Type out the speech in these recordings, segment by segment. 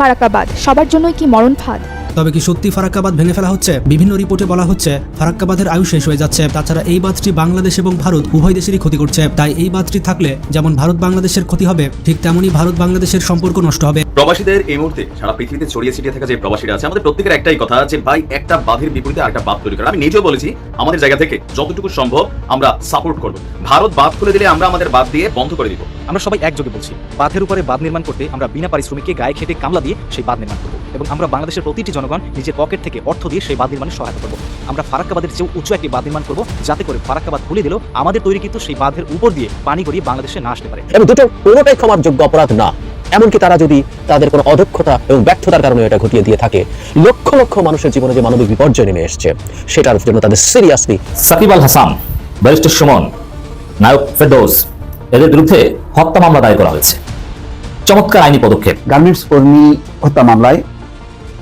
ফারাক্কাবাদ। সবার জন্যই কি মরণ ফাঁদ? তবে কি সত্যি ফারাক্কাবাদ ভেঙে ফেলা হচ্ছে? বিভিন্ন রিপোর্টে বলা হচ্ছে ফারাক্কাবাদের আয়ু শেষ হয়ে যাচ্ছে। তাছাড়া এই বাঁধটি বাংলাদেশ এবং ভারত উভয় দেশেরই ক্ষতি করছে। তাই এই বাঁধটি থাকলে যেমন ভারত বাংলাদেশের ক্ষতি হবে ঠিক তেমনই ভারত বাংলাদেশের সম্পর্ক নষ্ট হবে। প্রবাসীদের এই মুহূর্তে সারা পৃথিবীতে ছড়িয়ে ছিটিয়ে থাকা যে প্রবাসীরা আছে আমাদের প্রত্যেকের একটাই কথা যে ভাই একটা বাঁধের বিপরীতে আরেকটা বাঁধ তৈরি করা। আমি নিজেও বলেছি আমাদের জায়গা থেকে যতটুকু সম্ভব আমরা সাপোর্ট করব। ভারত বাঁধ খুলে দিলে আমরা আমাদের বাঁধ দিয়ে বন্ধ করে দিব। আমরা সবাই একযোগে বলছি বাঁধের উপরে বাঁধ নির্মাণ করতে আমরা বিনা পারিশ্রমিকে গায়ে খেটে কামলা দিয়ে সেই বাঁধ নির্মাণ করব এবং আমরা বাংলাদেশের প্রতিটি জনগণ নিজের পকেট থেকে অর্থ দিয়ে সেই বাঁধ নির্মাণে সহায়তা করব। আমরা ফারাক্কাবাদের চেয়েও উঁচু একটি বাঁধ নির্মাণ করব যাতে করে ফারাক্কাবাদ খুলে দিলেও আমাদের তৈরি কিন্তু সেই বাঁধের উপর দিয়ে পানি গড়িয়ে বাংলাদেশে না আসতে পারে। এবং দুটো কোনোটাই ক্ষমার যোগ্য অপরাধ না। এমনকি তারা যদি তাদের কোনো অদক্ষতা এবং ব্যর্থতার কারণে এটা ঘটিয়ে দিয়ে থাকে লক্ষ লক্ষ মানুষের জীবনে যে মানবিক বিপর্যয় নেমে এসছে সেটার জন্য তাদের সিরিয়াসলি সাকিব আল হাসান ব্যারিস্টার সুমন নায়ক ফেরদৌস এদের বিরুদ্ধে হত্যা মামলা দায়ের করা হয়েছে। চমৎকার আইনি পদক্ষেপ। গার্মেন্টস কর্মী হত্যা মামলায়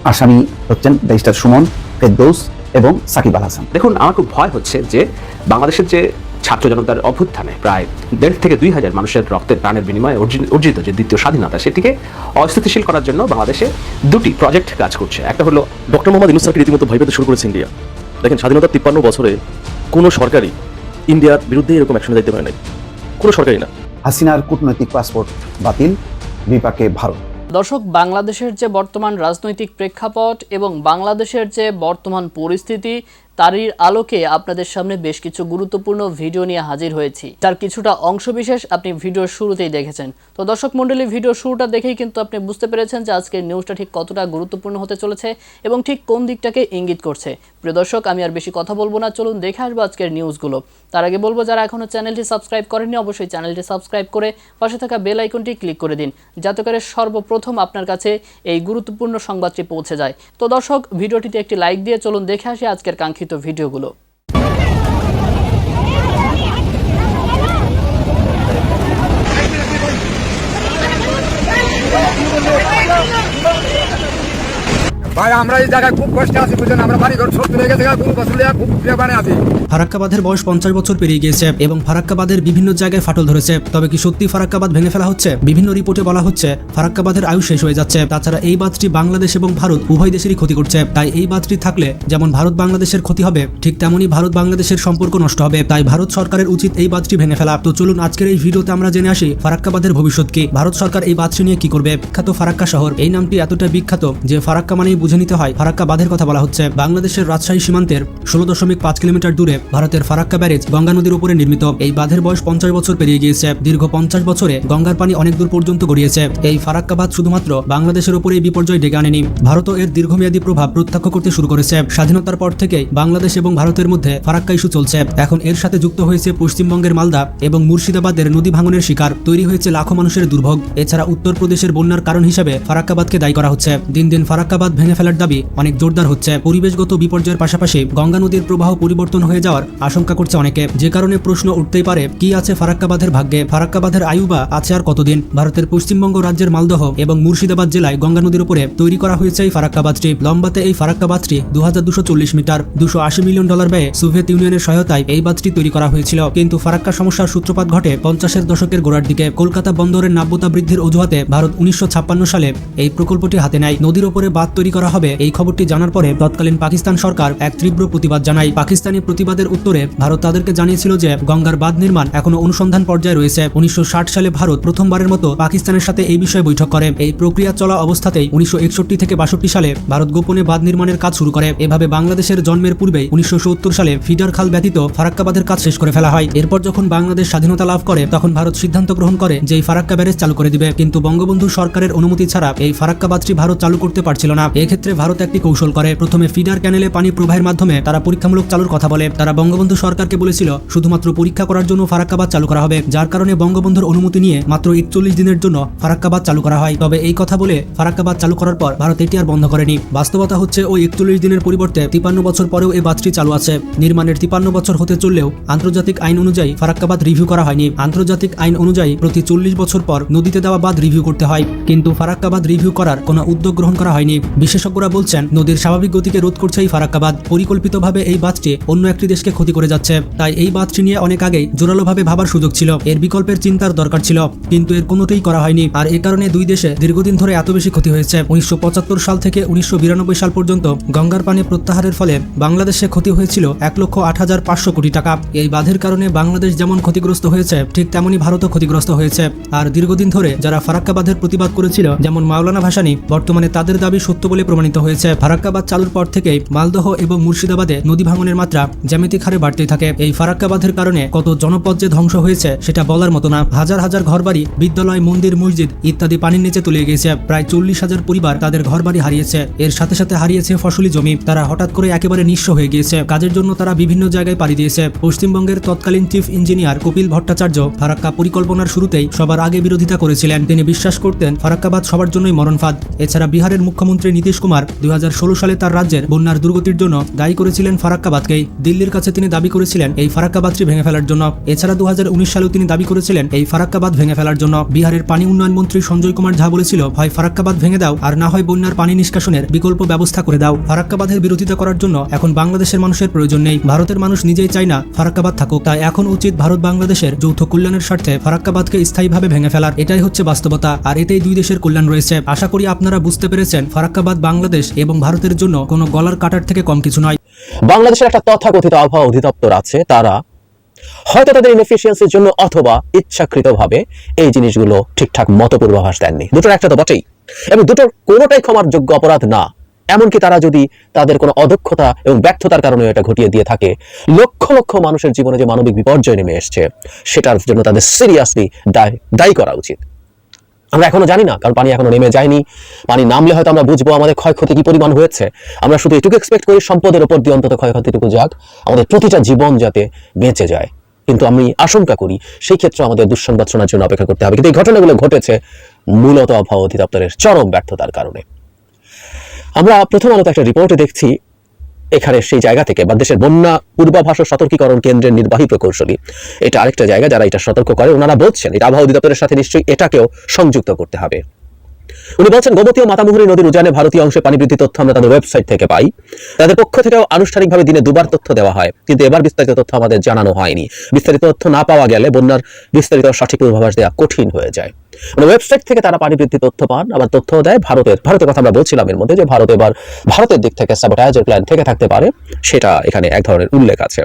আসামি হচ্ছেন ব্যারিস্টার সুমন ফেরদৌস এবং সাকিব আল হাসান। দেখুন আমার খুব ভয় হচ্ছে যে বাংলাদেশের যে ছাত্র জনতার অভ্যুত্থানে প্রায় দেড় থেকে দুই হাজার মানুষের রক্তের প্রাণের বিনিময়ে অর্জি- অর্জিত যে দ্বিতীয় স্বাধীনতা সেটিকে অস্থিতিশীল করার জন্য বাংলাদেশে দুটি প্রজেক্ট কাজ করছে। একটা হলো ডক্টর মোহাম্মদ স্যারকে রীতিমতো ভয় পেতে শুরু করেছে ইন্ডিয়া। দেখেন স্বাধীনতার তিপ্পান্ন বছরে কোনো সরকারই ইন্ডিয়ার বিরুদ্ধে এরকম অ্যাকশনে যাইতে পারে নাই। কোনো সরকারই না। হাসিনার কূটনৈতিক পাসপোর্ট বাতিল বিপাকে ভারত। দর্শক বাংলাদেশের যে বর্তমান রাজনৈতিক প্রেক্ষাপট এবং বাংলাদেশের যে বর্তমান পরিস্থিতি তারই আলোকে আপনাদের সামনে বেশ কিছু গুরুত্বপূর্ণ ভিডিও নিয়ে হাজির হয়েছি। তার কিছুটা অংশবিশেষ আপনি ভিডিওর শুরুতেই দেখেছেন। তো দর্শক মণ্ডলী, ভিডিওর শুরুটা দেখেই কিন্তু আপনি বুঝতে পেরেছেন যে আজকের নিউজটা ঠিক কতটা গুরুত্বপূর্ণ হতে চলেছে এবং ঠিক কোন দিকটাকে ইঙ্গিত করছে। প্রিয় দর্শক, আমি আর বেশি কথা বলব না। চলুন দেখে আসব আজকের নিউজগুলো তার আগে বলব, যারা এখনও চ্যানেলটি সাবস্ক্রাইব করেননি, অবশ্যই চ্যানেলটি সাবস্ক্রাইব করে পাশে থাকা বেল আইকনটি ক্লিক করে দিন, যাতে করে সর্বপ্রথম আপনার কাছে এই গুরুত্বপূর্ণ সংবাদটি পৌঁছে যায়। তো দর্শক, ভিডিওটিতে একটি লাইক দিয়ে চলুন দেখে আসি আজকের কাঙ্ক্ষিত ভিডিওগুলো। এই ফারাক্কাবাদের বয়স পঞ্চাশ বছর পেরিয়ে গিয়েছে এবং ফারাক্কাবাদের বিভিন্ন জায়গায় ফাটল ধরেছে। তবে কি সত্যি ফারাক্কাবাদ ভেঙে ফেলা হচ্ছে? বিভিন্ন রিপোর্টে বলা হচ্ছে, ফারাক্কাবাদের আয়ু শেষ হয়ে যাচ্ছে। তাছাড়া এই বাঁধটি বাংলাদেশ এবং ভারত উভয় দেশেরই ক্ষতি করছে। তাই এই বাঁধটি থাকলে যেমন ভারত বাংলাদেশের ক্ষতি হবে, ঠিক তেমনই ভারত বাংলাদেশের সম্পর্ক নষ্ট হবে। তাই ভারত সরকারের উচিত এই বাঁধটি ভেঙে ফেলা। তো চলুন আজকের এই ভিডিওতে আমরা জেনে আসি ফারাক্কাবাদের ভবিষ্যৎ কি। ভারত সরকার এই বাঁধটি নিয়ে কি করবে? বিখ্যাত ফারাক্কা শহর। এই নামটি এতটা বিখ্যাত যে ফারাক্কা মানেই বুঝে নিতে হয়। ফারাক্কা বাঁধের কথা বলা হচ্ছে। বাংলাদেশের রাজশাহী সীমান্তের ষোলো দশমিক পাঁচ কিলোমিটার দূরে ভারতের ফারাক্কা ব্যারেজ গঙ্গা নদীর উপরে নির্মিত। এই বাঁধের বয়স পঞ্চাশ বছর পেরিয়ে গিয়েছে। দীর্ঘ পঞ্চাশ বছরে গঙ্গার পানি অনেক দূর পর্যন্ত গড়িয়েছে। এই ফারাক্কা বাঁধ শুধুমাত্র বাংলাদেশের উপরে এই বিপর্যয় ডেকে আনেনি। ভারতও এর দীর্ঘমেয়াদী প্রভাব প্রত্যক্ষ করতে শুরু করেছে। স্বাধীনতার পর থেকেই বাংলাদেশ এবং ভারতের মধ্যে ফারাক্কা ইস্যু চলছে। এখন এর সাথে যুক্ত হয়েছে পশ্চিমবঙ্গের মালদা এবং মুর্শিদাবাদের নদী ভাঙনের শিকার। তৈরি হয়েছে লাখো মানুষের দুর্ভোগ। এছাড়া উত্তরপ্রদেশের বন্যার কারণ হিসেবে ফারাক্কাবাদকে দায়ী করা হচ্ছে। দিন দিন ফারাক্কাবাদ ভেঙে ফেলার দাবি অনেক জোরদার হচ্ছে। পরিবেশগত বিপর্যয়ের পাশাপাশি গঙ্গা নদীর প্রবাহ পরিবর্তন হয়ে যাওয়ার আশঙ্কা করছে অনেকে। যে কারণে প্রশ্ন উঠতেই পারে, কি আছে ফারাক্কাবাদের ভাগ্যে? ফারাক্কাবাদের আয়ু বা আছে আর কতদিন? ভারতের পশ্চিমবঙ্গ রাজ্যের মালদহ এবং মুর্শিদাবাদ জেলায় গঙ্গা নদীর উপরে তৈরি করা হয়েছে এই ফারাক্কাবাদটি। লম্বাতে এই ফারাক্কাবাদটি দু হাজার দুশো চল্লিশ মিটার, দুশো আশি মিলিয়ন ডলার ব্যয়ে সোভিয়েত ইউনিয়নের সহায়তায় এই বাঁধটি তৈরি করা হয়েছিল। কিন্তু ফারাক্কা সমস্যার সূত্রপাত ঘটে পঞ্চাশের দশকের গোড়ার দিকে। কলকাতা বন্দরের নাব্যতা বৃদ্ধির অজুহাতে ভারত উনিশশো ছাপ্পান্ন সালে এই প্রকল্পটি হাতে নেয়। নদীর উপরে বাঁধ তৈরি করা হবে। এই খবরটি জানার পরে তৎকালীন পাকিস্তান সরকার এক তীব্র প্রতিবাদ জানায়। পাকিস্তানি প্রতিবাদের উত্তরে ভারত তাদেরকে জানিয়েছিল যে, গঙ্গার বাঁধ নির্মাণ এখনও অনুসন্ধান পর্যায়ে রয়েছে। উনিশশো ষাট সালে ভারত প্রথমবারের মতো পাকিস্তানের সাথে এই বিষয়ে বৈঠক করে। এই প্রক্রিয়া চলা অবস্থাতেই উনিশশো একষট্টি থেকে বাষট্টি সালে ভারত গোপনে বাঁধ নির্মাণের কাজ শুরু করে। এভাবে বাংলাদেশের জন্মের পূর্বেই উনিশশো সত্তর সালে ফিডার খাল ব্যতীত ফারাক্কাবাদের কাজ শেষ করে ফেলা হয়। এরপর যখন বাংলাদেশ স্বাধীনতা লাভ করে, তখন ভারত সিদ্ধান্ত গ্রহণ করে যে এই ফারাক্কা ব্যারেজ চালু করে দিবে। কিন্তু বঙ্গবন্ধু সরকারের অনুমতি ছাড়া এই ফারাক্কা বাঁধটি ভারত চালু করতে পারছিল না। এক্ষেত্রে ভারত একটি কৌশল করে। প্রথমে ফিডার ক্যানেলে পানি প্রবাহের মাধ্যমে তারা পরীক্ষামূলক চালুর কথা বলে। তারা বঙ্গবন্ধু সরকারকে বলেছিল, শুধুমাত্র পরীক্ষা করার জন্য ফারাক্কাবাদ চালু করা হবে, যার কারণে বঙ্গবন্ধুর অনুমতি নিয়ে মাত্র একচল্লিশ দিনের জন্য ফারাক্কাবাদ চালু করা হয়। তবে এই কথা বলে ফারাক্কাবাদ চালু করার পর ভারত এটি আর বন্ধ করেনি। বাস্তবতা হচ্ছে, ওই একচল্লিশ দিনের পরিবর্তে তিপান্ন বছর পরেও এই বাঁধটি চালু আছে। নির্মাণের তিপান্ন বছর হতে চললেও আন্তর্জাতিক আইন অনুযায়ী ফারাক্কাবাদ রিভিউ করা হয়নি। আন্তর্জাতিক আইন অনুযায়ী প্রতি চল্লিশ বছর পর নদীতে দেওয়া বাঁধ রিভিউ করতে হয়। কিন্তু ফারাক্কাবাদ রিভিউ করার কোনো উদ্যোগ গ্রহণ করা হয়নি। বিশেষ বিশেষজ্ঞরা বলছেন, নদীর স্বাভাবিক গতিকে রোধ করছে এই ফারাক্কাবাদ। পরিকল্পিতভাবে এই বাঁধটি অন্য একটি দেশকে ক্ষতি করে যাচ্ছে। তাই এই বাঁধটি নিয়ে অনেক আগেই জোরালোভাবে ভাবার সুযোগ ছিল। এর বিকল্পের চিন্তার দরকার ছিল। কিন্তু এর কোনোটাই করা হয়নি। আর এ কারণে দুই দেশে দীর্ঘদিন ধরে এত বেশি ক্ষতি হয়েছে। উনিশশো পঁচাত্তর সাল থেকে উনিশশো বিরানব্বই সাল পর্যন্ত গঙ্গার পানি প্রত্যাহারের ফলে বাংলাদেশে ক্ষতি হয়েছিল এক লক্ষ আট হাজার পাঁচশো কোটি টাকা। এই বাঁধের কারণে বাংলাদেশ যেমন ক্ষতিগ্রস্ত হয়েছে, ঠিক তেমনই ভারতও ক্ষতিগ্রস্ত হয়েছে। আর দীর্ঘদিন ধরে যারা ফারাক্কাবাদের প্রতিবাদ করেছিল, যেমন মাওলানা ভাসানী, বর্তমানে তাদের দাবি সত্য বলে প্রমাণিত হয়েছে ফারাক্কা বাঁধ চালুর পর থেকেই মালদহ এবং মুর্শিদাবাদে নদী ভাঙনের মাত্রা জ্যামিতিক হারে বাড়তেই থাকে। এই ফারাক্কাবাদের কারণে কত জনপদ যে ধ্বংস হয়েছে সেটা বলার মতো না। হাজার হাজার ঘরবাড়ি, বিদ্যালয়, মন্দির, মসজিদ ইত্যাদি পানির নিচে তলিয়ে গিয়েছে। প্রায় চল্লিশ হাজার পরিবার তাদের ঘরবাড়ি হারিয়েছে। এর সাথে সাথে হারিয়েছে ফসলি জমি। তারা হঠাৎ করে একেবারে নিঃস্ব হয়ে গিয়েছে। কাজের জন্য তারা বিভিন্ন জায়গায় পাড়ি দিয়েছে। পশ্চিমবঙ্গের তৎকালীন চিফ ইঞ্জিনিয়ার কপিল ভট্টাচার্য ফারাক্কা পরিকল্পনার শুরুতেই সবার আগে বিরোধিতা করেছিলেন। তিনি বিশ্বাস করতেন, ফারাক্কাবাদ সবার জন্যই মরণফাদ। এছাড়া বিহারের মুখ্যমন্ত্রী নীতিশ কুমার দুই হাজার ষোলো সালে তার রাজ্যের বন্যার দুর্গতির জন্য দায়ী করেছিলেন ফারাক্কাবাদকেই দিল্লির কাছে তিনি দাবি করেছিলেন এই ফারাক্কাবাদটি ভেঙে ফেলার জন্য। এছাড়া দু সালেও তিনি দাবি করেছিলেন এই ফারাক্কাবাদ ভেঙে ফেলার জন্য। বিহারের পানি উন্নয়ন মন্ত্রী সঞ্জয় কুমার ঝা বলেছিল, হয় ফারাক্কাবাদ ভেঙে দাও, আর না হয় বন্যার পানি নিষ্কাশনের বিকল্প ব্যবস্থা করে দাও। ফারাক্কাবাদের বিরোধিতা করার জন্য এখন বাংলাদেশের মানুষের প্রয়োজন নেই। ভারতের মানুষ নিজেই চায় না ফারাক্কাবাদ থাকুক। তাই এখন উচিত ভারত বাংলাদেশের যৌথ কল্যাণের স্বার্থে ফারাক্কাবাদকে স্থায়ীভাবে ভেঙে ফেলার। এটাই হচ্ছে বাস্তবতা, আর এতেই দুই দেশের কল্যাণ রয়েছে। আশা করি আপনারা বুঝতে পেরেছেন ফারাক্কাবাদ বাংলাদেশ এবং ভারতের জন্য কোনো গলার কাটার থেকে কম কিছু নয়। বাংলাদেশের একটা তথাকথিত আবহাওয়া অধিদপ্তর আছে, তারা হয়তো তাদের ইনএফিসিয়েন্সির জন্য অথবা ইচ্ছাকৃতভাবে এই জিনিসগুলো ঠিকঠাক মতো পূর্বাভাস দেননি। দুটোর একটা তো বটেই। এবং দুটোর কোনোটাই ক্ষমার যোগ্য অপরাধ না। এমনকি তারা যদি তাদের কোনো অদক্ষতা এবং ব্যর্থতার কারণে এটা ঘটিয়ে দিয়ে থাকে, লক্ষ লক্ষ মানুষের জীবনে যে মানবিক বিপর্যয় নেমে এসছে, সেটার জন্য তাদের সিরিয়াসলি দায় দায়ী করা উচিত। আমরা এখনও জানি না, কারণ পানি এখনও নেমে যায়নি। পানি নামলে হয়তো আমরা বুঝব আমাদের ক্ষয়ক্ষতি কি পরিমাণ হয়েছে। আমরা শুধু এটুকু এক্সপেক্ট করি সম্পদের উপর দিয়ে অন্তত ক্ষয়ক্ষতিটুকু যাক, আমাদের প্রতিটা জীবন যাতে বেঁচে যায়। কিন্তু আমি আশঙ্কা করি সেই ক্ষেত্রে আমাদের দুঃসংবাদ শোনার জন্য অপেক্ষা করতে হবে। কিন্তু এই ঘটনাগুলো ঘটেছে মূলত আবহাওয়া অধিদপ্তরের চরম ব্যর্থতার কারণে। আমরা প্রথম আলোতে একটা রিপোর্টে দেখছি এখানে সেই জায়গা থেকে বা দেশের বন্যা পূর্বাভাস ও সতর্কীকরণ কেন্দ্রের নির্বাহী প্রকৌশলী। এটা আরেকটা জায়গা যারা এটা সতর্ক করে, ওনারা বলছেন, এটা আবহাওয়া অধিদপ্তরের সাথে নিশ্চয়ই এটাকেও সংযুক্ত করতে হবে। উনি বলছেন, গোমতী ও মাতামুহুরী নদীর উজানে ভারতীয় অংশে পানি বৃদ্ধি তথ্য আমরা তাদের ওয়েবসাইট থেকে পাই। তাদের পক্ষ থেকেও আনুষ্ঠানিকভাবে দিনে দুবার তথ্য দেওয়া হয়, কিন্তু এবার বিস্তারিত তথ্য আমাদের জানানো হয়নি। বিস্তারিত তথ্য না পাওয়া গেলে বন্যার বিস্তারিত সঠিক পূর্বাভাস দেওয়া কঠিন হয়ে যায়। মানে ওয়েবসাইট থেকে তারা পানি বৃদ্ধি তথ্য পান, আবার তথ্য দেয় ভারতের ভারতের কথা আমরা বলছিলাম এর মধ্যে যে ভারত এবার ভারতের দিক থেকে সাবোটাইজের প্ল্যান থেকে থাকতে পারে, সেটা এখানে এক ধরনের উল্লেখ আছে।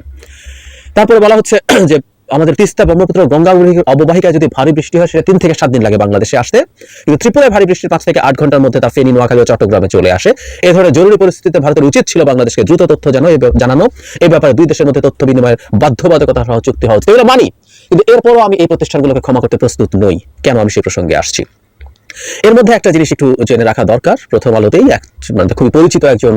তারপরে বলা হচ্ছে যে আমাদের তিস্তা ব্রহ্মপুত্র গঙ্গা অববাহিকায় যদি ভারী বৃষ্টি হয়, সেটা তিন থেকে সাত দিন লাগে বাংলাদেশে আসতে। কিন্তু ত্রিপুরায় ভারী বৃষ্টির পাঁচ থেকে আট ঘণ্টার মধ্যে তা ফেনী, নোয়াখালী ও চট্টগ্রামে চলে আসে। এ ধরনের জরুরি পরিস্থিতিতে ভারতের উচিত ছিল বাংলাদেশকে দ্রুত তথ্য জানো, এ জানানো। এই ব্যাপারে দুই দেশের মধ্যে তথ্য বিনিময়ের বাধ্যবাধকতা সহ চুক্তি হওয়া উচিত। এগুলো মানি। কিন্তু এরপরও আমি এই প্রতিষ্ঠানগুলোকে ক্ষমা করতে প্রস্তুত নই। কেন আমি সেই প্রসঙ্গে আসছি? এর মধ্যে একটা জিনিস একটু জেনে রাখা দরকার। প্রথম আলোতেই এক মানে খুবই পরিচিত একজন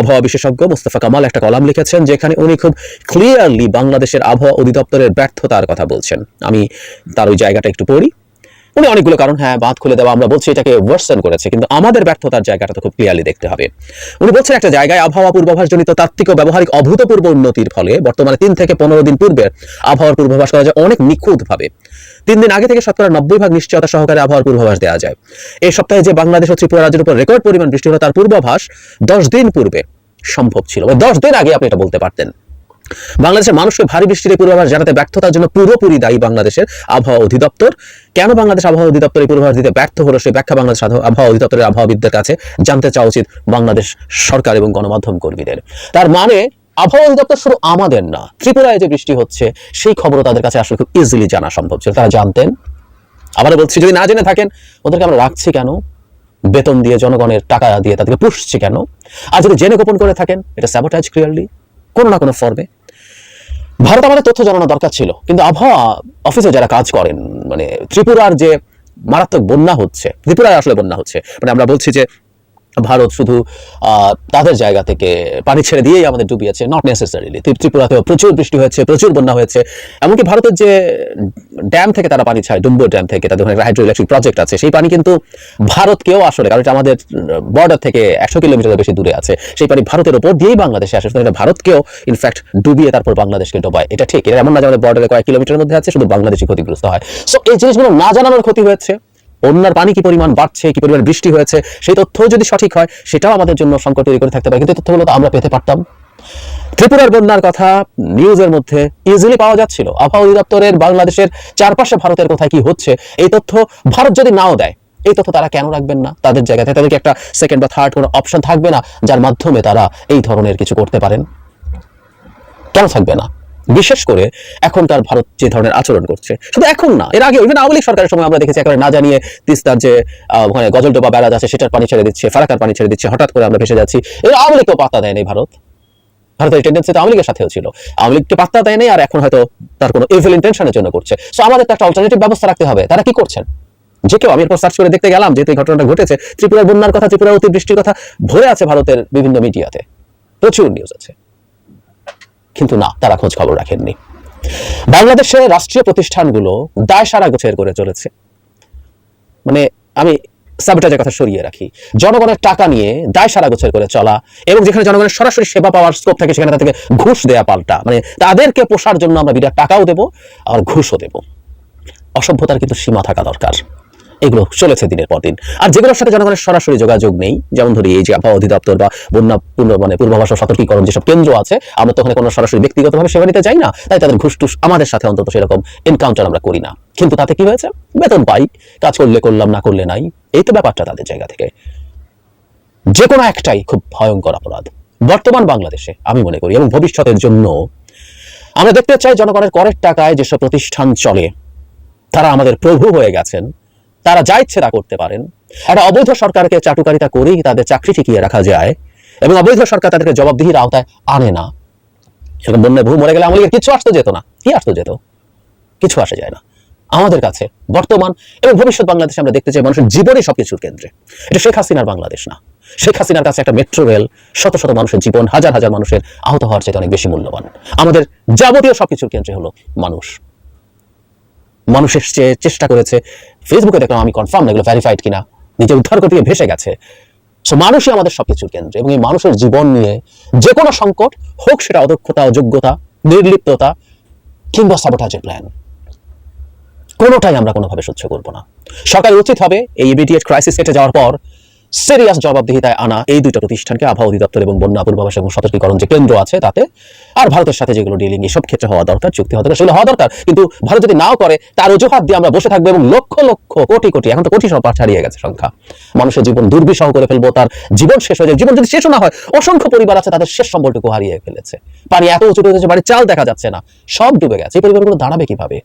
আবহাওয়া বিশেষজ্ঞ মোস্তফা কামাল একটা কলাম লিখেছেন যেখানে উনি খুব ক্লিয়ারলি বাংলাদেশের আবহাওয়া অধিদপ্তরের ব্যর্থতার কথা বলছেন। আমি তার ওই জায়গাটা একটু পড়ি। উনি অনেকগুলো কারণ হ্যাঁ বাঁধ খুলে দেওয়া আমরা বলছি, এটাকে ওয়ার্সন করেছে, কিন্তু আমাদের ব্যর্থতার জায়গাটা তো খুব ক্লিয়ারলি দেখতে হবে। উনি বলছেন, একটা জায়গায় আবহাওয়া পূর্বাভাসজনিত তাত্ত্বিক ও ব্যবহারিক অভূতপূর্ব উন্নতির ফলে বর্তমানে তিন থেকে পনেরো দিন পূর্বে আবহাওয়ার পূর্বাভাস করা যায় অনেক নিখুঁতভাবে। তিন দিন আগে থেকে শতকরা নব্বই ভাগ নিশ্চয়তা সহকারে আবহাওয়ার পূর্বাভাস দেওয়া যায়। এই সপ্তাহে যে বাংলাদেশ ও ত্রিপুরা রাজ্যের উপর রেকর্ড পরিমাণ বৃষ্টি হলো, তার পূর্বাভাস দশ দিন পূর্বে সম্ভব ছিল দশ দিন আগে আপনি এটা বলতে পারতেন। বাংলাদেশের মানুষকে ভারী বৃষ্টির পূর্বাভাস জানাতে ব্যর্থতার জন্য পুরোপুরি দায়ী বাংলাদেশের আবহাওয়া অধিদপ্তর। কেন বাংলাদেশ আবহাওয়া অধিদপ্তর এই পূর্বাভাস দিতে ব্যর্থ হলো সেই ব্যাখ্যা বাংলাদেশ আবহাওয়া অধিদপ্তরের আবহাওয়াবিদদের কাছে জানতে চাওয়া উচিত বাংলাদেশ সরকার এবং গণমাধ্যম কর্মীদের। তার মানে আবহাওয়া অধিদপ্তর শুধু আমাদের না, ত্রিপুরায় যে বৃষ্টি হচ্ছে, সেই খবরও তাদের কাছে আসলে খুব ইজিলি জানা সম্ভব ছিল। তারা জানতেন। আবার বলছি, যদি না জেনে থাকেন, ওদেরকে আমরা রাখছি কেন? বেতন দিয়ে জনগণের টাকা দিয়ে তাদেরকে পুষছি কেন? আর যদি জেনে গোপন করে থাকেন, এটা স্যাবোটাইজ ক্লিয়ারলি কোনো না কোনো ফর্মে ভারত আমাদের তথ্য জানানো দরকার ছিল, কিন্তু আবহাওয়া অফিসে যারা কাজ করেন মানে ত্রিপুরার যে মারাত্মক বন্যা হচ্ছে, ত্রিপুরায় আসলে বন্যা হচ্ছে মানে আমরা বলছি যে ভারত শুধু তাদের জায়গা থেকে পানি ছেড়ে দিয়েই আমাদের ডুবিয়েছে নট নেসেসারিলি ত্রিপুরাতেও প্রচুর বৃষ্টি হয়েছে, প্রচুর বন্যা হয়েছে। এমনকি ভারতের যে ড্যাম থেকে তারা পানি ছাড়ে ডুম্বুর ড্যাম থেকে, তাদের ওখানে হাইড্রো ইলেকট্রিক প্রজেক্ট আছে, সেই পানি কিন্তু ভারতকেও আসলে, কারণ এটা আমাদের বর্ডার থেকে একশো কিলোমিটার বেশি দূরে আছে, সেই পানি ভারতের ওপর দিয়েই বাংলাদেশে আসে, সুতরাং ভারতকেও ইনফ্যাক্ট ডুবিয়ে তারপর বাংলাদেশকে ডোবায়। এটা ঠিক, এটা এমন না যে আমাদের বর্ডারে কয়েক কিলোমিটারের মধ্যে আছে, শুধু বাংলাদেশই ক্ষতিগ্রস্ত হয়। সো এই জিনিসগুলো না জানানোর ক্ষতি হয়েছে। বন্যার পানি কি পরিমাণ বাড়ছে, কি পরিমাণ বৃষ্টি হয়েছে, সেই তথ্য যদি সঠিক হয়, সেটাও আমাদের জন্য সংকট তৈরি করে থাকতে পারে। কিন্তু তথ্যগুলো তো আমরা পেতে পারতাম। ত্রিপুরার বন্যার কথা নিউজের মধ্যে ইজিলি পাওয়া যাচ্ছিল। আবহাওয়া অধিদপ্তরের বাংলাদেশের চারপাশে ভারতের কোথায় কি হচ্ছে, এই তথ্য ভারত যদি নাও দেয়, এই তথ্য তারা কেন রাখবেন না? তাদের জায়গাতে তাদেরকে একটা সেকেন্ড বা থার্ড কোনো অপশন থাকবে না, যার মাধ্যমে তারা এই ধরনের কিছু করতে পারেন। কেন থাকবে না? বিশেষ করে এখনকার ভারত যে ধরনের আচরণ করছে। শুধু এখন না, এর আগে ইভেন আওয়ামী লীগ সরকারের সময় আমরা দেখেছি একেবারে না জানিয়ে তিস্তার যে ওখানে গজলডোবা ব্যারাজ আছে, সেটার পানি ছেড়ে দিচ্ছে ফারাকার পানি ছেড়ে দিচ্ছে, হঠাৎ করে আমরা ভেসে যাচ্ছি। এর আওয়ামী লীগকেও পাত্তা দেয়নি ভারত। ভারতের টেন্ডেন্সি তো আওয়ামী লীগের সাথেও ছিল। আওয়ামী লীগকে পাত্তা দেয়নি আর এখন হয়তো তার কোনো ইভিল ইন্টেনশনের জন্য করছে। সো আমাদের তো একটা অল্টারনেটিভ ব্যবস্থা রাখতে হবে। তারা কি করছেন? যে কেউ, আমি এরপর সার্চ করে দেখতে গেলাম যেহেতু এই ঘটনাটা ঘটেছে, ত্রিপুরার বন্যার কথা, ত্রিপুরার অতিবৃষ্টির কথা, ভরে আছে ভারতের বিভিন্ন মিডিয়াতে প্রচুর নিউজ আছে। কিন্তু না, তারা খোঁজ খবর রাখেননি। বাংলাদেশে রাষ্ট্রীয় প্রতিষ্ঠানগুলো দায় সারা গোছের করে চলেছে। মানে আমি সাবটাজের কথা সরিয়ে রাখি। জনগণের টাকা নিয়ে দায় সারা গোছের করে চলা এবং যেখানে জনগণের সরাসরি সেবা পাওয়ার স্কোপ থাকে, সেখানে তাদেরকে ঘুষ দেয়া পাল্টা। মানে তাদেরকে পোষার জন্য আমরা বিরাট টাকাও দেবো আর ঘুষও দেবো। অসভ্যতার কিন্তু সীমা থাকা দরকার। এগুলো চলেছে দিনের পর দিন। আর যেগুলোর সাথে জনগণের সরাসরি যোগাযোগ নেই, যেমন ধরি এই যে আবহাওয়া অধিদপ্তর বা বন্যা পূর্ণ মানে পূর্বাভাস সতর্কীকরণ যেসব কেন্দ্র আছে, আমরা তো ওখানে কোনো সরাসরি ব্যক্তিগতভাবে সেবা নিতে যাই না, তাই তাদের ঘুষ টুস আমাদের সাথে অন্তত সেরকম এনকাউন্টার আমরা করি না। কিন্তু তাতে কি হয়েছে? বেতন পাই, কাজ করলে করলাম, না করলে নাই, এই তো ব্যাপারটা তাদের জায়গা থেকে। যে কোনো একটাই খুব ভয়ঙ্কর অপরাধ। বর্তমান বাংলাদেশে, আমি মনে করি, এবং ভবিষ্যতের জন্য, আমরা দেখতে চাই জনগণের করের টাকায় যেসব প্রতিষ্ঠান চলে, তারা আমাদের প্রভু হয়ে গেছেন তারা যা ইচ্ছে তা করতে পারেন। একটা অবৈধ সরকারকে চাটুকারিতা করেই তাদের চাকরি টিকিয়ে রাখা যায় এবং অবৈধ সরকার তাদেরকে জবাবদিহির আওতায় আনে না। এরকম বন্যায় বহু মরে গেলে আমাদের কিছু আসতে যেত না। কি আসতে যেত? কিছু আসে যায় না। আমাদের কাছে বর্তমান এবং ভবিষ্যৎ বাংলাদেশে আমরা দেখতে চাই মানুষের জীবনই সবকিছুর কেন্দ্রে। এটা শেখ হাসিনার বাংলাদেশ না। শেখ হাসিনার কাছে একটা মেট্রো রেল শত শত মানুষের জীবন, হাজার হাজার মানুষের আহত হওয়ার চেয়ে অনেক বেশি মূল্যবান। আমাদের যাবতীয় সবকিছুর কেন্দ্রে হলো মানুষ। মানুষের চেষ্টা করেছে। ফেসবুকে দেখলাম আমি কনফার্ম এগুলো ভ্যারিফাইড কিনা। নিজে উদ্ধার করতে ভেসে গেছে। সো মানুষই আমাদের সবকিছুর কেন্দ্র এবং এই মানুষের জীবন নিয়ে যে কোনো সংকট হোক সেটা অদক্ষতা, অযোগ্যতা, নির্লিপ্ততা কিংবা সাবোটাজের প্ল্যান কোনোটাই আমরা কোনোভাবে সহ্য করব না। সরকারের উচিত হবে এই ইমিডিয়েট ক্রাইসিস কেটে যাওয়ার পর সিরিয়াস জবাবদিহিতায় আনা এই দুইটা প্রতিষ্ঠানকে আবহাওয়া অধিদপ্তর এবং বন্যা পূর্বাভাস এবং সতর্কীকরণ যে কেন্দ্র আছে তাতে আর ভারতের সাথে যেগুলো ডিলিং এসব ক্ষেত্রে হওয়া দরকার, চুক্তি হওয়া দরকার, সেগুলো হওয়া দরকার। কিন্তু ভারত যদি নাও করে, তার অজুহাত দিয়ে আমরা বসে থাকব এবং লক্ষ লক্ষ, কোটি কোটি, এখন তো কোটি সব ছাড়িয়ে গেছে সংখ্যা। মানুষের জীবন দুর্বিষহ করে ফেলব, তার জীবন শেষ হয়ে যায় জীবন যদি শেষও না হয়, অসংখ্য পরিবার আছে তাদের শেষ সম্বলটুকু হারিয়ে ফেলেছে। পানি এত উঁচু উঠেছে বাড়ির চাল দেখা যাচ্ছে না, সব ডুবে গেছে। এই পরিবারগুলো দাঁড়াবে কীভাবে?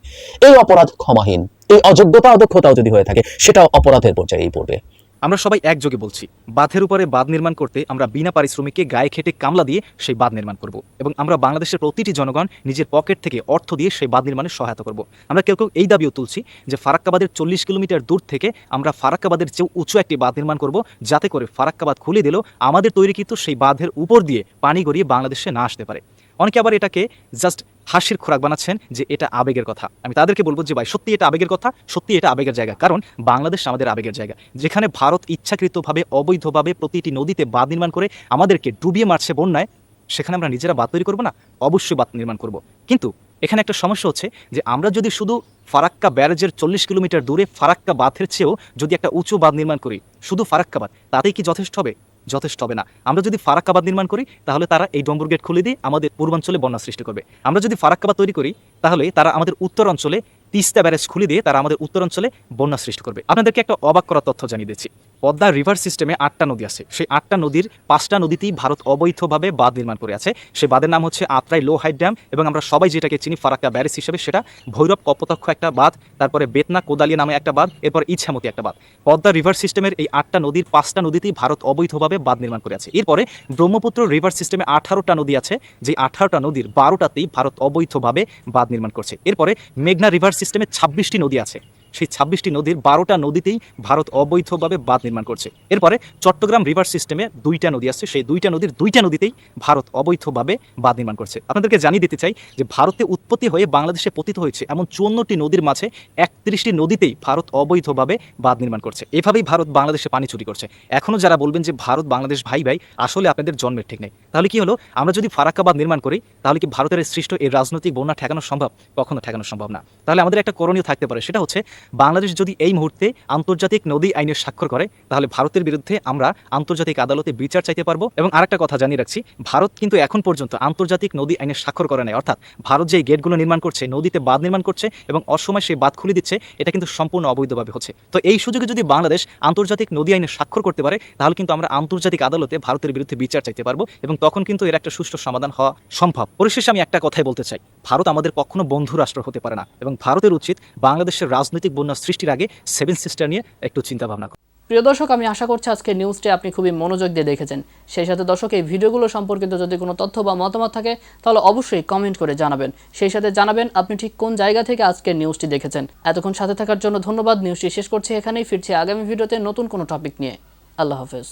এই অপরাধ ক্ষমাহীন, এই অযোগ্যতা অদক্ষতাও যদি হয়ে থাকে, সেটাও অপরাধের পর্যায়েই পড়বে। আমরা সবাই একযোগে বলছি, বাঁধের উপরে বাঁধ নির্মাণ করতে আমরা বিনা পারিশ্রমিককে গায়ে খেটে কামলা দিয়ে সেই বাঁধ নির্মাণ করব এবং আমরা বাংলাদেশের প্রতিটি জনগণ নিজের পকেট থেকে অর্থ দিয়ে সেই বাঁধ নির্মাণে সহায়তা করব। আমরা কেউ কেউ এই দাবিও তুলছি যে ফারাক্কাবাদের চল্লিশ কিলোমিটার দূর থেকে আমরা ফারাক্কাবাদের চেয়েও উঁচু একটি বাঁধ নির্মাণ করব, যাতে করে ফারাক্কাবাদ খুলে দিলেও আমাদের তৈরিকৃত সেই বাঁধের উপর দিয়ে পানি গড়িয়ে বাংলাদেশে না আসতে পারে। অনেকে আবার এটাকে জাস্ট হাসির খোরাক বানাচ্ছেন যে এটা আবেগের কথা। আমি তাদেরকে বলব যে ভাই সত্যি এটা আবেগের কথা সত্যি এটা আবেগের জায়গা। কারণ বাংলাদেশ আমাদের আবেগের জায়গা। যেখানে ভারত ইচ্ছাকৃতভাবে, অবৈধভাবে প্রতিটি নদীতে বাঁধ নির্মাণ করে আমাদেরকে ডুবিয়ে মারছে বন্যায়, সেখানে আমরা নিজেরা বাঁধ তৈরি করব না, অবশ্যই বাঁধ নির্মাণ করব। কিন্তু এখানে একটা সমস্যা হচ্ছে যে আমরা যদি শুধু ফারাক্কা ব্যারেজের চল্লিশ কিলোমিটার দূরে ফারাক্কা বাঁধের চেয়েও যদি একটা উঁচু বাঁধ নির্মাণ করি, শুধু ফারাক্কা বাঁধ, তাতেই কি যথেষ্ট হবে? যথেষ্ট হবে না। আমরা যদি ফারাক্কাবাদ নির্মাণ করি, তাহলে তারা এই ডম্বর গেট খুলে দিয়ে আমাদের পূর্বাঞ্চলে বন্যা সৃষ্টি করবে। আমরা যদি ফারাক্কাবাদ তৈরি করি, তাহলে তারা আমাদের উত্তর অঞ্চলে তিস্তা ব্যারেজ খুলে দিয়ে তারা আমাদের উত্তরাঞ্চলে বন্যা সৃষ্টি করবে। আপনাদেরকে একটা অবাক করা তথ্য জানিয়ে দিচ্ছি। পদ্মা রিভার সিস্টেমে আটটা নদী আছে। সেই আটটা নদীর পাঁচটা নদীতেই ভারত অবৈধভাবে বাঁধ নির্মাণ করে আছে। সেই বাঁধের নাম হচ্ছে আত্রাই লো হাইট ড্যাম এবং আমরা সবাই যেটাকে চিনি ফারাক্কা ব্যারেজ হিসেবে, সেটা ভৈরব কপোতাক্ষ একটা বাঁধ, তারপরে বেতনা কোদালিয়া নামে একটা বাঁধ, এরপর ইচ্ছামতি একটা বাঁধ। পদ্মা রিভার সিস্টেমের এই আটটা নদীর পাঁচটা নদীতেই ভারত অবৈধভাবে বাঁধ নির্মাণ করে আছে। এরপরে ব্রহ্মপুত্র রিভার সিস্টেমে আঠারোটা নদী আছে, যে আঠারোটা নদীর বারোটাতেই ভারত অবৈধভাবে বাঁধ নির্মাণ করছে। এরপরে মেঘনা রিভার সিস্টেমে ছাব্বিশটি নদী আছে। সেই ছাব্বিশটি নদীর বারোটা নদীতেই ভারত অবৈধভাবে বাঁধ নির্মাণ করছে। এরপরে চট্টগ্রাম রিভার সিস্টেমে দুইটা নদী আছে সেই দুইটা নদীর দুইটা নদীতেই ভারত অবৈধভাবে বাঁধ নির্মাণ করছে। আপনাদেরকে জানিয়ে দিতে চাই যে ভারতে উৎপত্তি হয়ে বাংলাদেশে পতিত হয়েছে এমন চুয়ান্নটি নদীর মাঝে একত্রিশটি নদীতেই ভারত অবৈধভাবে বাঁধ নির্মাণ করছে। এভাবেই ভারত বাংলাদেশে পানি চুরি করছে। এখনও যারা বলবেন যে ভারত বাংলাদেশ ভাই ভাই, আসলে আপনাদের জন্মের ঠিক নেই। তাহলে কি হলো? আমরা যদি ফারাক্কা বাঁধ নির্মাণ করি, তাহলে কি ভারতের সৃষ্ট এই রাজনৈতিক বন্যা ঠেকানো সম্ভব? কখনো ঠেকানো সম্ভব না। তাহলে আমাদের একটা করণীয় থাকতে পারে। সেটা হচ্ছে বাংলাদেশ যদি এই মুহূর্তে আন্তর্জাতিক নদী আইনের স্বাক্ষর করে, তাহলে ভারতের বিরুদ্ধে আমরা আন্তর্জাতিক আদালতে বিচার চাইতে পারব। এবং আরেকটা কথা জানিয়ে রাখছি, ভারত কিন্তু এখন পর্যন্ত আন্তর্জাতিক নদী আইনের স্বাক্ষর করে নাই। অর্থাৎ ভারত যে গেটগুলো নির্মাণ করছে, নদীতে বাঁধ নির্মাণ করছে এবং অসময় সেই বাঁধ খুলে দিচ্ছে, এটা কিন্তু সম্পূর্ণ অবৈধভাবে হচ্ছে। তো এই সুযোগে যদি বাংলাদেশ আন্তর্জাতিক নদী আইনে স্বাক্ষর করতে পারে, তাহলে কিন্তু আমরা আন্তর্জাতিক আদালতে ভারতের বিরুদ্ধে বিচার চাইতে পারব এবং তখন কিন্তু এর একটা সুষ্ঠু সমাধান হওয়া সম্ভব। পরিশেষে আমি একটা কথাই বলতে চাই। ভারত আমাদের কখনো বন্ধু রাষ্ট্র হতে পারে না এবং ভারতের উচিত বাংলাদেশের রাজনৈতিক বন্যা সৃষ্টির আগে সেভেন সিস্টার নিয়ে একটু চিন্তা ভাবনা করা। প্রিয় দর্শক, আমি আশা করছি আজকে নিউজটি আপনি খুবই মনোযোগ দিয়ে দেখেছেন। সেই সাথে দর্শক, এই ভিডিওগুলো সম্পর্কিত যদি কোনো তথ্য বা মতামত থাকে, তাহলে অবশ্যই কমেন্ট করে জানাবেন। সেই সাথে জানাবেন আপনি ঠিক কোন জায়গা থেকে আজকের নিউজটি দেখেছেন। এতক্ষণ সাথে থাকার জন্য ধন্যবাদ। নিউজটি শেষ করছি এখানেই। ফিরছি আগামী ভিডিওতে নতুন কোনো টপিক নিয়ে। আল্লাহ হাফেজ।